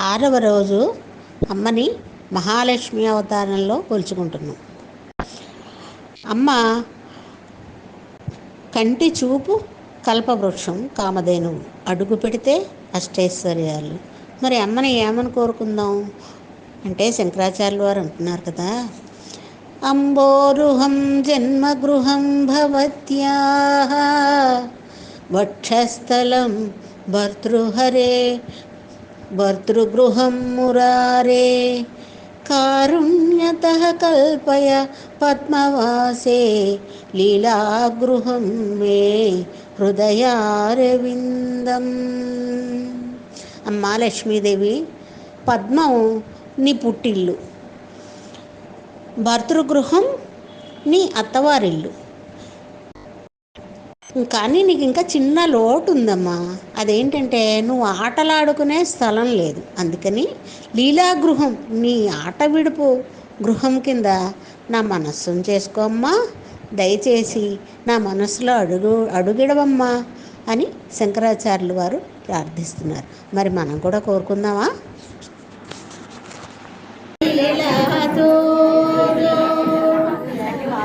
ఆరవ రోజు అమ్మని మహాలక్ష్మి అవతారంలో కొలుచుకుంటున్నాం అమ్మ కంటి చూపు కల్పవృక్షం కామధేనువు అడుగు పెడితే అష్టైశ్వర్యాలు. మరి అమ్మని ఏమని కోరుకుందాం? అంటే శంకరాచార్యులు వారు అంటున్నారు కదా అంబోరుహం జన్మగృహం భవత్యా వక్షస్థలం భర్తృహరే భర్తృగృహం మురారే. కారుణ్యత కల్పయ పద్మవాసే. లీలాగృహం మే హృదయారవిందం. అమ్మా లక్ష్మీదేవి పద్మం నీ పుట్టిల్లు. భర్తృగృహం నీ అత్తవారిల్లు. కానీ నీకు ఇంకా చిన్న లోటు ఉందమ్మా అదేంటంటే నువ్వు ఆటలాడుకునే స్థలం లేదు. అందుకని లీలాగృహం నీ ఆట విడుపు గృహం కింద నా మనస్సును చేసుకోమ్మా దయచేసి నా మనస్సులో అడుగు అడుగిడవమ్మా అని శంకరాచార్యులు వారు ప్రార్థిస్తున్నారు. మరి మనం కూడా కోరుకుందామా?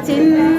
చిన్న